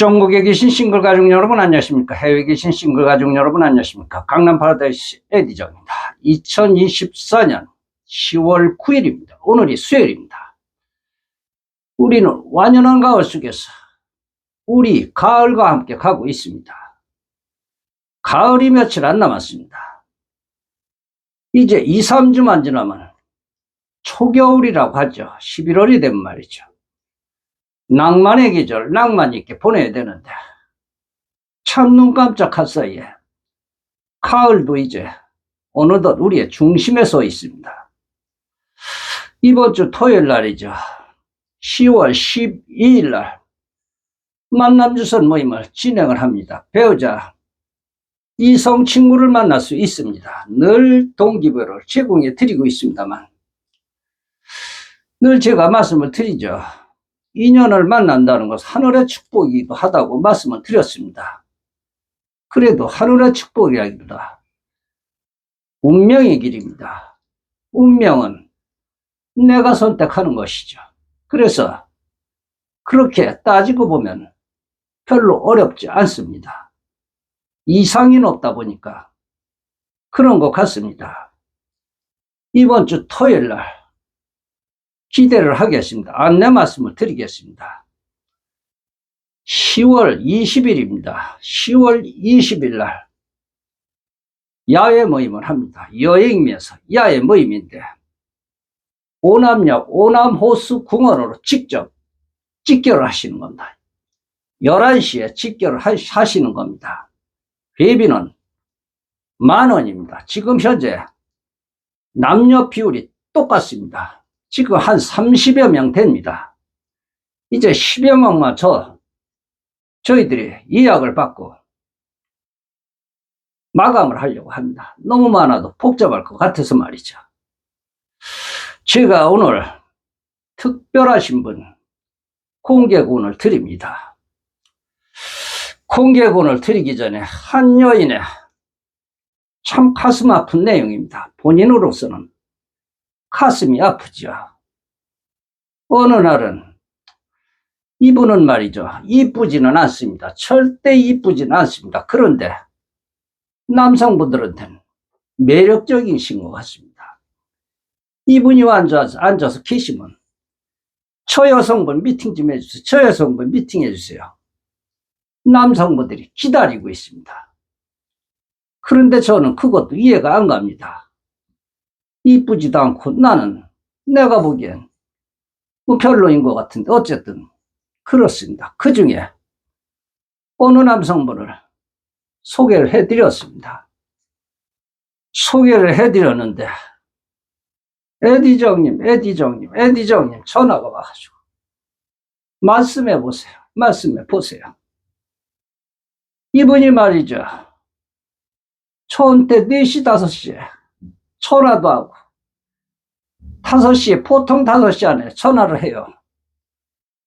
전국에 계신 싱글 가족 여러분 안녕하십니까? 해외에 계신 싱글 가족 여러분 안녕하십니까? 강남 파라다이스 에디정입니다. 2024년 10월 9일입니다. 오늘이 수요일입니다. 우리는 완연한 가을 속에서 우리 가을과 함께 가고 있습니다. 가을이 며칠 안 남았습니다. 이제 2, 3주만 지나면 초겨울이라고 하죠. 11월이 된 말이죠. 낭만의 계절, 낭만 있게 보내야 되는데, 참눈 깜짝할 사이에, 가을도 이제 어느덧 우리의 중심에 서 있습니다. 이번 주 토요일 날이죠. 10월 12일 날, 만남주선 모임을 진행을 합니다. 배우자, 이성 친구를 만날 수 있습니다. 늘 동기부여를 제공해 드리고 있습니다만, 늘 제가 말씀을 드리죠. 인연을 만난다는 것은 하늘의 축복이기도 하다고 말씀을 드렸습니다. 그래도 하늘의 축복이라기보다 운명의 길입니다. 운명은 내가 선택하는 것이죠. 그래서 그렇게 따지고 보면 별로 어렵지 않습니다. 이상이 높다 보니까 그런 것 같습니다. 이번 주 토요일 날 기대를 하겠습니다. 안내 말씀을 드리겠습니다. 10월 20일입니다. 10월 20일 날 야외 모임을 합니다. 여행이면서 야외 모임인데 오남역 오남호수 궁원으로 직접 직결을 하시는 겁니다. 11시에 직결을 하시는 겁니다. 회비는 만 원입니다. 지금 현재 남녀 비율이 똑같습니다. 지금 한 30여 명 됩니다. 이제 10여 명만 저, 저희들이 예약을 받고 마감을 하려고 합니다. 너무 많아도 복잡할 것 같아서 말이죠. 제가 오늘 특별하신 분 공개군을 드립니다. 공개군을 드리기 전에 한 여인의 참 가슴 아픈 내용입니다. 본인으로서는 가슴이 아프죠. 어느 날은 이분은 말이죠. 이쁘지는 않습니다. 절대 이쁘지는 않습니다. 그런데 남성분들한테는 매력적이신 것 같습니다. 이분이 앉아서, 앉아서 계시면 저 여성분 미팅 좀 해주세요. 저 여성분 미팅 해주세요. 남성분들이 기다리고 있습니다. 그런데 저는 그것도 이해가 안 갑니다. 이쁘지도 않고 나는 내가 보기엔 뭐 별로인 것 같은데 어쨌든 그렇습니다. 그 중에 어느 남성분을 소개를 해드렸습니다. 소개를 해드렸는데 에디정님, 에디정님, 에디정님 전화가 와가지고 말씀해 보세요. 말씀해 보세요. 이분이 말이죠. 초원 때 4시, 5시에 전화도 하고 5시에 보통 5시 안에 전화를 해요.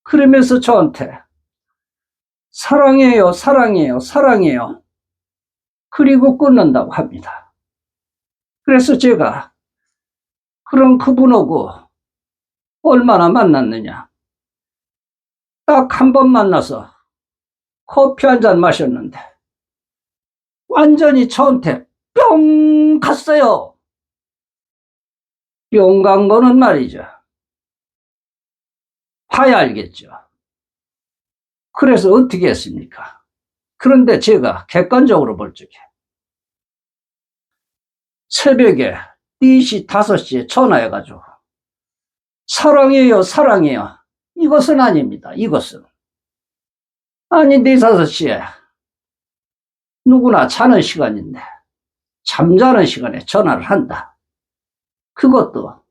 그러면서 저한테 사랑해요, 사랑해요, 사랑해요. 그리고 끊는다고 합니다. 그래서 제가 그런 그분하고 얼마나 만났느냐. 딱 한 번 만나서 커피 한 잔 마셨는데 완전히 저한테 뿅 갔어요. 뿅간 거는 말이죠. 봐야 알겠죠. 그래서 어떻게 했습니까? 그런데 제가 객관적으로 볼 적에 새벽에 4시, 5시에 전화해가지고 사랑해요, 사랑해요. 이것은 아닙니다. 이것은. 아니, 4, 5시에 누구나 자는 시간인데 잠자는 시간에 전화를 한다. 그것도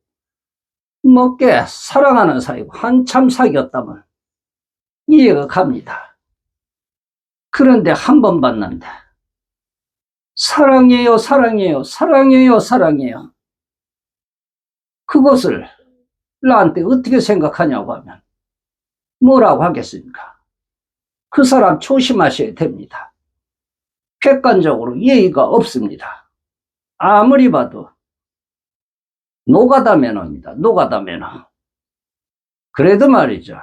뭐꽤 사랑하는 사이고 한참 사귀었다면 이해가 갑니다. 그런데 한번 봤는데 사랑해요, 사랑해요, 사랑해요, 사랑해요. 그것을 나한테 어떻게 생각하냐고 하면 뭐라고 하겠습니까? 그 사람 조심하셔야 됩니다. 객관적으로 예의가 없습니다. 아무리 봐도 노가다 매너입니다. 노가다 매너. 그래도 말이죠.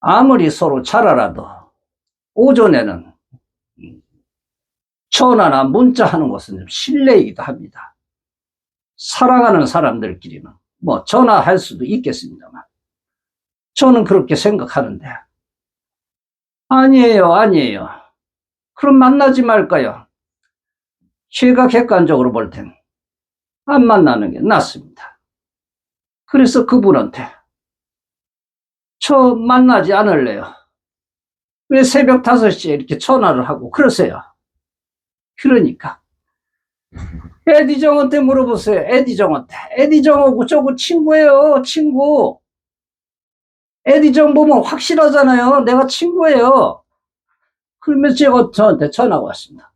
아무리 서로 잘 알아도 오전에는 전화나 문자 하는 것은 좀 실례이기도 합니다. 사랑하는 사람들끼리는 뭐 전화할 수도 있겠습니다만 저는 그렇게 생각하는데 아니에요, 아니에요. 그럼 만나지 말까요? 제가 객관적으로 볼땐 안 만나는 게 낫습니다. 그래서 그분한테 저 만나지 않을래요. 왜 새벽 5시에 이렇게 전화를 하고 그러세요? 그러니까 에디정한테 물어보세요. 에디정한테. 에디정하고 저거 친구예요. 친구. 에디정 보면 확실하잖아요. 내가 친구예요. 그러면 제가 저한테 전화가 왔습니다.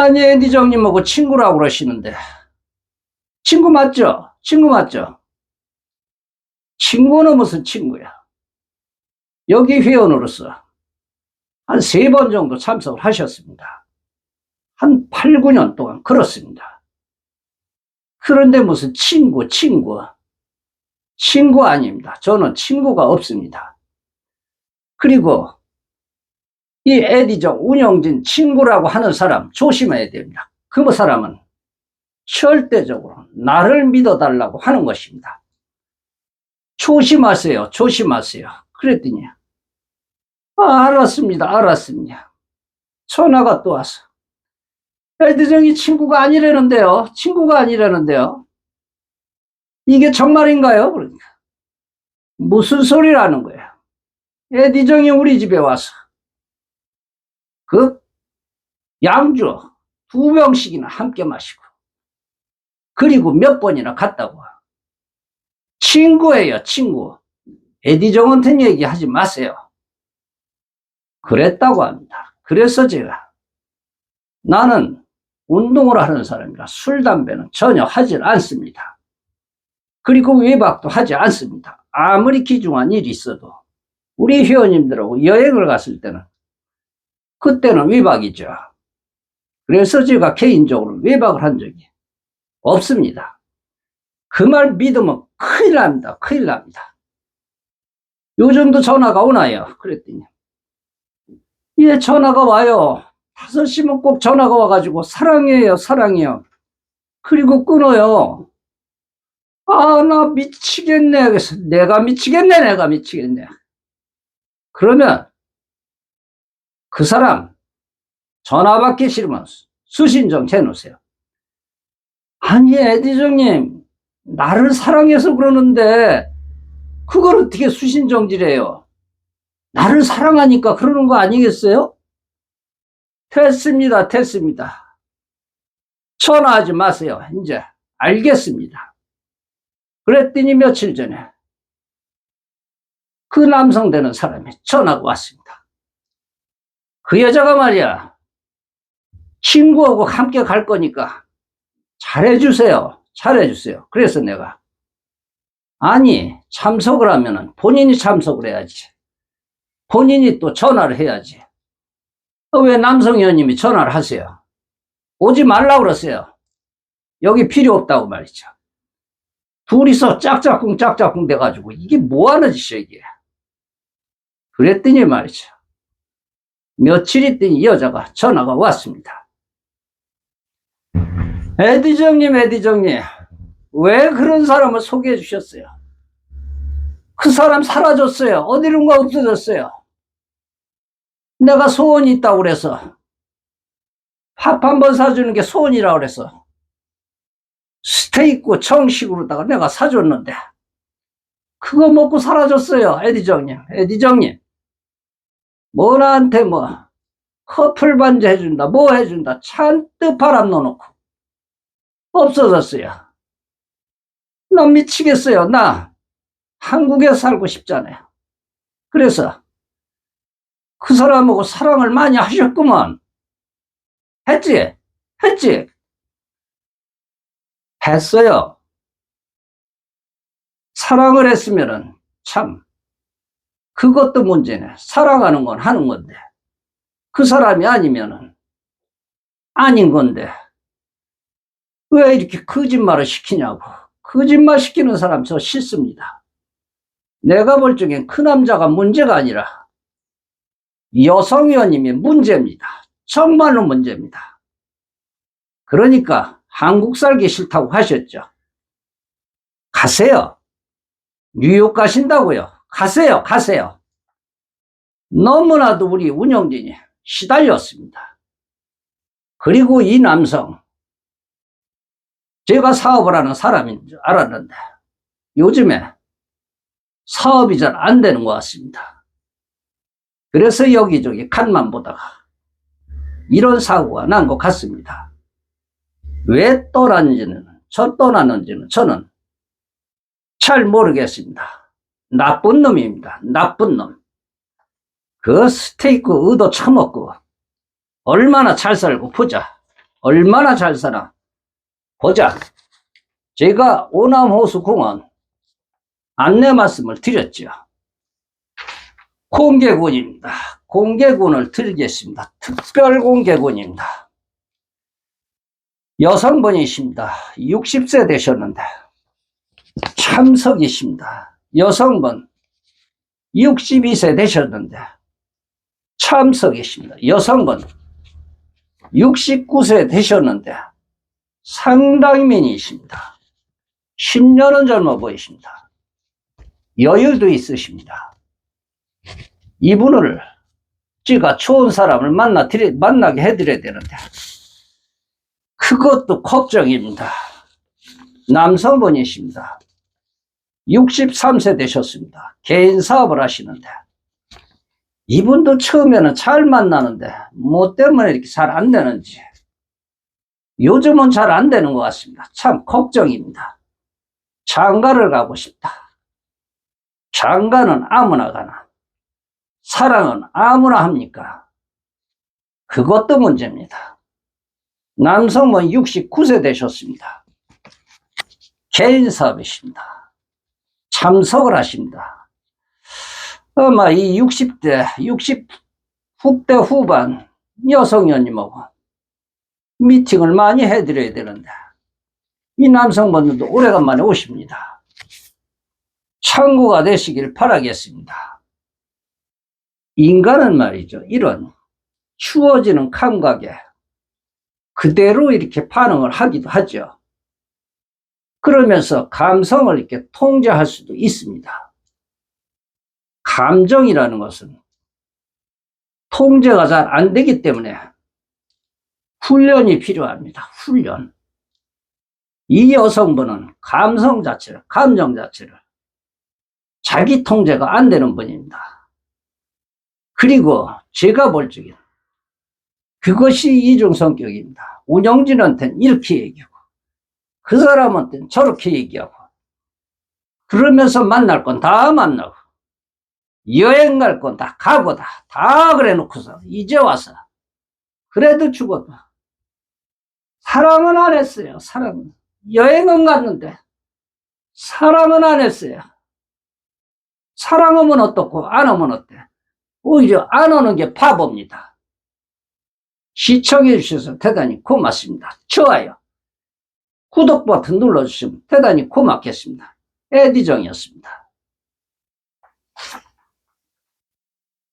아니, 에디정님하고 친구라고 그러시는데. 친구 맞죠? 친구 맞죠? 친구는 무슨 친구야? 여기 회원으로서 한 세 번 정도 참석을 하셨습니다. 한 8, 9년 동안 그렇습니다. 그런데 무슨 친구, 친구. 친구 아닙니다. 저는 친구가 없습니다. 그리고 이 에디정 운영진 친구라고 하는 사람 조심해야 됩니다. 그 사람은 절대적으로 나를 믿어달라고 하는 것입니다. 조심하세요. 조심하세요. 그랬더니 아, 알았습니다. 알았습니다. 전화가 또 와서 에드정이 친구가 아니라는데요. 친구가 아니라는데요. 이게 정말인가요? 그러니까 무슨 소리라는 거예요. 에디정이 우리 집에 와서 그 양주 두 병씩이나 함께 마시고 그리고 몇 번이나 갔다고 친구예요 친구 에디정한테 얘기하지 마세요 그랬다고 합니다 그래서 제가 나는 운동을 하는 사람이라 술, 담배는 전혀 하질 않습니다. 그리고 외박도 하지 않습니다. 아무리 귀중한 일이 있어도 우리 회원님들하고 여행을 갔을 때는 그때는 외박이죠. 그래서 제가 개인적으로 외박을 한 적이 없습니다. 그 말 믿으면 큰일 납니다. 큰일 납니다. 요즘도 전화가 오나요? 그랬더니 예, 전화가 와요. 5시면 꼭 전화가 와가지고 사랑해요, 사랑해요. 그리고 끊어요. 아, 나 미치겠네. 그래서 내가 미치겠네, 내가 미치겠네. 그러면 그 사람 전화 받기 싫으면 수신정 해놓으세요. 아니, 에디정님, 나를 사랑해서 그러는데 그걸 어떻게 수신 정지래요? 나를 사랑하니까 그러는 거 아니겠어요? 됐습니다. 됐습니다. 전화하지 마세요. 이제 알겠습니다. 그랬더니 며칠 전에 그 남성 되는 사람이 전화가 왔습니다. 그 여자가 말이야. 친구하고 함께 갈 거니까 잘해주세요. 잘해주세요. 그래서 내가 아니 참석을 하면은 본인이 참석을 해야지. 본인이 또 전화를 해야지. 어, 왜 남성 의원님이 전화를 하세요? 오지 말라고 그러세요. 여기 필요 없다고 말이죠. 둘이서 짝짝꿍 짝짝꿍 돼가지고 이게 뭐 하는 짓이야 이게. 그랬더니 말이죠. 며칠 있더니 여자가 전화가 왔습니다. 에디정님, 에디정님, 왜 그런 사람을 소개해 주셨어요? 그 사람 사라졌어요. 어디론가 없어졌어요. 내가 소원이 있다고 그래서 밥 한 번 사주는 게 소원이라고 그래서 스테이크 정식으로다가 내가 사줬는데 그거 먹고 사라졌어요. 에디정님, 에디정님. 뭐 나한테 뭐 커플 반지 해준다, 뭐 해준다, 잔뜩 바람 넣어놓고 없어졌어요. 나 미치겠어요. 나 한국에 살고 싶잖아요. 그래서 그 사람하고 사랑을 많이 하셨구만. 했지? 했지? 했어요. 사랑을 했으면은 참 그것도 문제네. 사랑하는 건 하는 건데 그 사람이 아니면은 아닌 건데 왜 이렇게 거짓말을 시키냐고. 거짓말 시키는 사람 저 싫습니다. 내가 볼 적엔 그 남자가 문제가 아니라 여성의원님이 문제입니다. 정말로 문제입니다. 그러니까 한국 살기 싫다고 하셨죠. 가세요. 뉴욕 가신다고요. 가세요. 가세요. 너무나도 우리 운영진이 시달렸습니다. 그리고 이 남성, 제가 사업을 하는 사람인 줄 알았는데, 요즘에 사업이 잘 안 되는 것 같습니다. 그래서 여기저기 간만 보다가 이런 사고가 난 것 같습니다. 왜 떠났는지는, 저 떠났는지는 저는 잘 모르겠습니다. 나쁜 놈입니다. 나쁜 놈. 그 스테이크 의도 처먹고 얼마나 잘 살고 보자. 얼마나 잘 살아. 보자. 제가 오남호수공원 안내 말씀을 드렸죠. 공개군입니다. 공개군을 드리겠습니다. 특별 공개군입니다. 여성분이십니다. 60세 되셨는데 참석이십니다. 여성분 62세 되셨는데 참석이십니다. 여성분 69세 되셨는데 상당히 미인이십니다. 10년은 젊어 보이십니다. 여유도 있으십니다. 이분을 제가 좋은 사람을 만나 드리, 만나게 해드려야 되는데 그것도 걱정입니다. 남성분이십니다. 63세 되셨습니다. 개인 사업을 하시는데 이분도 처음에는 잘 만나는데 뭐 때문에 이렇게 잘 안 되는지 요즘은 잘 안 되는 것 같습니다. 참 걱정입니다. 장가를 가고 싶다. 장가는 아무나 가나. 사랑은 아무나 합니까? 그것도 문제입니다. 남성은 69세 되셨습니다. 개인 사업이십니다. 참석을 하십니다. 아마 이 60대, 60 후대 후반 여성 연님하고 미팅을 많이 해드려야 되는데 이 남성분들도 오래간만에 오십니다. 참고가 되시길 바라겠습니다. 인간은 말이죠. 이런 추워지는 감각에 그대로 이렇게 반응을 하기도 하죠. 그러면서 감성을 이렇게 통제할 수도 있습니다. 감정이라는 것은 통제가 잘 안 되기 때문에 훈련이 필요합니다. 훈련. 이 여성분은 감성 자체를, 감정 자체를 자기 통제가 안 되는 분입니다. 그리고 제가 볼 적엔 그것이 이중 성격입니다. 운영진한테는 이렇게 얘기하고 그 사람한테는 저렇게 얘기하고 그러면서 만날 건 다 만나고 여행 갈 건 다 가고 다, 다 그래 놓고서 이제 와서 그래도 죽어도 사랑은 안 했어요. 사랑은. 여행은 갔는데 사랑은 안 했어요. 사랑하면 어떻고 안 하면 어때? 오히려 안 하는 게 바보입니다. 시청해 주셔서 대단히 고맙습니다. 좋아요. 구독 버튼 눌러주시면 대단히 고맙겠습니다. 에디정이었습니다.